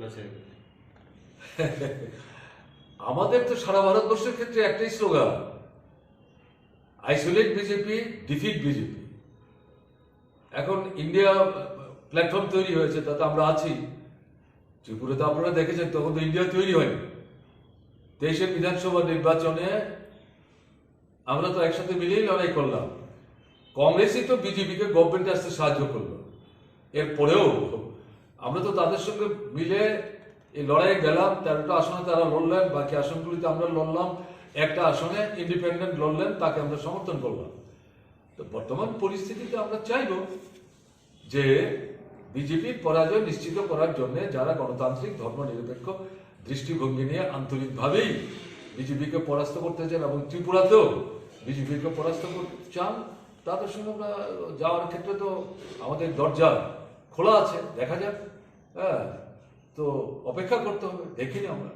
আমাদের তো সারা ভারতবর্ষের ক্ষেত্রে একটাই slogan. Isolate BJP defeat BJP এখন ইন্ডিয়া প্ল্যাটফর্ম তৈরি হয়েছে তাতে আমরা আছি। ত্রিপুরা তো আপনারা দেখেছেন, তখন তো ইন্ডিয়া তৈরি হয়নি। দেশের বিধানসভা নির্বাচনে আমরা তো একসাথে মিলেই লড়াই করলাম। কংগ্রেসই তো বিজেপিকে গভর্নমেন্টে আসতে সাহায্য করল। এরপরেও আমরা তো তাদের সঙ্গে মিলে এই লড়াইয়ে গেলাম, তেরোটা আসনে তারা লড়লেন, বাকি আসনগুলিতে আমরা লড়লাম, একটা আসনে ইন্ডিপেন্ডেন্ট লড়লেন, তাকে আমরা সমর্থন করলাম। তো বর্তমান পরিস্থিতিতে আমরা চাইব যে বিজেপির পরাজয় নিশ্চিত করার জন্য যারা গণতান্ত্রিক, ধর্মনিরপেক্ষ দৃষ্টিভঙ্গি নিয়ে আন্তরিকভাবেই বিজেপিকে পরাস্ত করতে চান এবং ত্রিপুরাতেও বিজেপিকে পরাস্ত করতে চান, তাদের সঙ্গে আমরা যাওয়ার ক্ষেত্রে তো আমাদের দরজা খোলা আছে দেখা যাক। হ্যাঁ তো অপেক্ষা করতে হবে দেখিনি আমরা।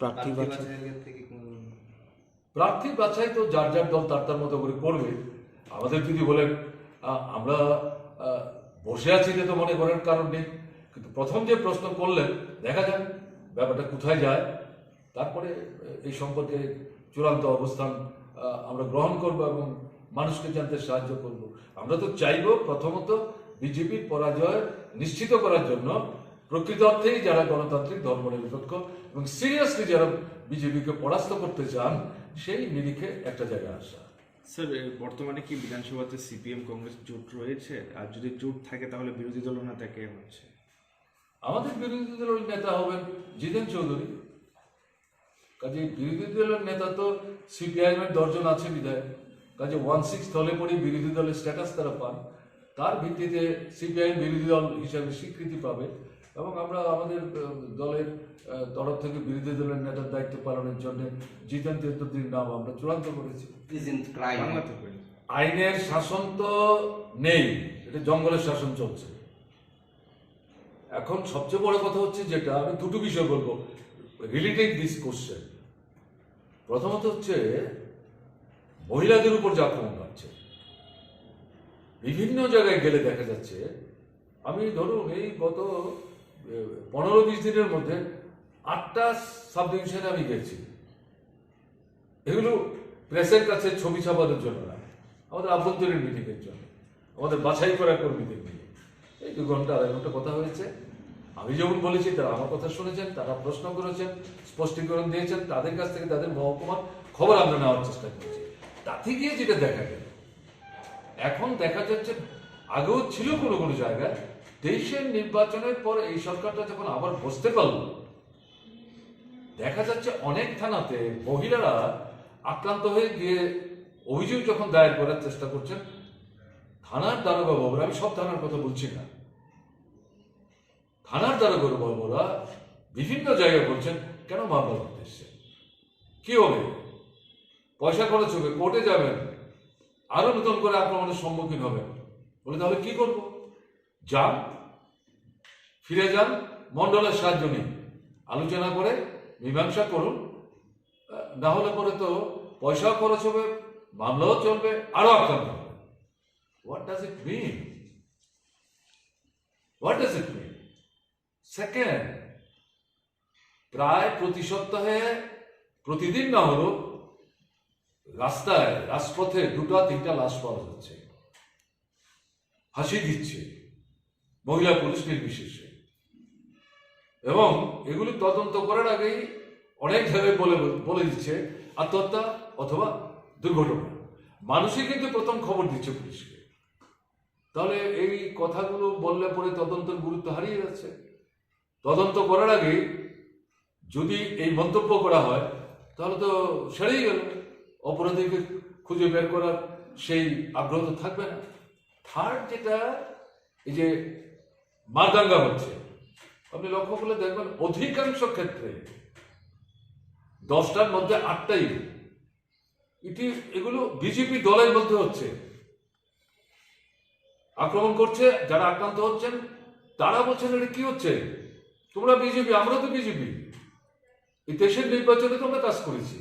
প্রার্থী প্রার্থী বাছাই। বাছাইয়ের ক্ষেত্রে কি কোনো প্রার্থী বাছাই তো যার যার দল তার তার মতো করে করবে। আমাদের যদি বলেন আমরা বসে আছি যে তো মনে করার কারণ নেই কিন্তু প্রথম যে প্রশ্ন করলেন দেখা যাক ব্যাপারটা কোথায় যায়। তারপরে এই সম্পর্কে চূড়ান্ত অবস্থান আমরা গ্রহণ করব এবং মানুষকে জানতে সাহায্য করব। আমরা তো চাইব প্রথমত বিজেপির পরাজয় নিশ্চিত করার জন্য প্রকৃত অর্থেই যারা গণতান্ত্রিক ধর্মনিরপেক্ষ এবং সিরিয়াসলি যারা বিজেপিকে পরাস্ত করতে চান সেই নিরিখে একটা জায়গায় আসা। স্যার বর্তমানে কি বিধানসভাতে সিপিএম কংগ্রেস জোট রয়েছে? আর যদি জোট থাকে তাহলে বিরোধী দল নেতা কে হচ্ছে? আমাদের বিরোধী দলের নেতা হবেন জিতেন চৌধুরী। কাজে বিরোধী দলের নেতা তো সিপিআইএম এর দর্জন আছে বিধায় কাজে ওয়ান সিক্স দলে পরে বিরোধী দলের স্ট্যাটাস তারা পান। তার ভিত্তিতে সিপিআইএম বিরোধী দল হিসাবে স্বীকৃতি পাবে এবং আমরা আমাদের দলের তরফ থেকে বিরোধী দলের নেতার দায়িত্ব পালনের জন্য জিতেন চৌধুরীর নাম আমরা চূড়ান্ত করেছি। আইনের শাসন তো নেই এটা জঙ্গলের শাসন চলছে। এখন সবচেয়ে বড় কথা হচ্ছে যেটা আমি দুটো বিষয় বলব রিলেটিং দিস কোশ্চেন প্রথমত হচ্ছে মহিলাদের উপর যে আক্রমণ বিভিন্ন জায়গায় গেলে দেখা যাচ্ছে, আমি ধরুন এই গত পনেরো বিশ দিনের মধ্যে আটটা সাব ডিভিশনে আমি গেছি। এগুলো প্রেসের কাছে ছবি ছাপানোর জন্য না, আমাদের আভ্যন্তরীণ মিটিংয়ের জন্য, আমাদের বাছাই করা কর্মীদের নিয়ে। এই দু ঘণ্টা, আড়াই ঘণ্টা কথা হয়েছে। আমি যেমন বলেছি, তারা আমার কথা শুনেছেন, তারা প্রশ্ন করেছেন, স্পষ্টীকরণ দিয়েছেন, তাদের কাছ থেকে তাদের মহকুমার খবর আমরা নেওয়ার চেষ্টা করছি। তাতে গিয়ে যেটা দেখা গেল এখন দেখা যাচ্ছে আগেও ছিল কোনো কোনো জায়গায় দেশের নির্বাচনের পর এই সরকারটা যখন আবার বসতে পারল, দেখা যাচ্ছে অনেক থানাতে মহিলারা আক্রান্ত হয়ে গিয়ে অভিযোগ যখন দায়ের করার চেষ্টা করছেন, থানার দারোগা বাবুরা, আমি সব থানার কথা বলছি না, থানার দারোগা বাবুরা বিভিন্ন জায়গায় বলছেন, কেন মামলা করতে এসছেন? কি হবে? পয়সা খরচ হবে, কোর্টে যাবেন আরও নতুন করে আক্রমণের সম্মুখীন হবেন বলে, তাহলে কি করব? যান, ফিরে যান মন্ডলের সাহায্য নিন। আলোচনা করে, মীমাংসা করুন। না হলে পরে তো পয়সাও খরচ হবে, মামলাও চলবে, আরও আক্রান্ত হবে। What does it mean what does it mean second প্রায় প্রতি সপ্তাহে, প্রতিদিন না হলো রাস্তায়, রাজপথে দুটা, তিনটা লাশ পাওয়া যাচ্ছে। হাসি দিচ্ছে মহিলা পুলিশ নির্বিশেষে। এবং এগুলি তদন্ত করার আগেই অনেক জায়গায় বলে বলে দিচ্ছে আত্মহত্যা অথবা দুর্ঘটনা। মানুষই কিন্তু প্রথম খবর দিচ্ছে পুলিশকে। তাহলে এই কথাগুলো বললে পরে তদন্তের গুরুত্ব হারিয়ে যাচ্ছে। তদন্ত করার আগে যদি এই মন্তব্য করা হয়, তাহলে তো সেরেই গেল। অপরাধীকে খুঁজে বের করার সেই আগ্রহ তো থাকবে না। থার্ড যেটা, এই যে মারদাঙ্গা হচ্ছে, আপনি লক্ষ্য করলে দেখবেন অধিকাংশ ক্ষেত্রে দশটার মধ্যে আটটাই এটি এগুলো বিজেপি দলের মধ্যে হচ্ছে। আক্রমণ করছে, যারা আক্রান্ত হচ্ছেন, তারা বলছেন, এটা কি হচ্ছে? তোমরা বিজেপি, আমরা তো বিজেপি। এই দেশের নির্বাচনে তো আমরা কাজ করেছি।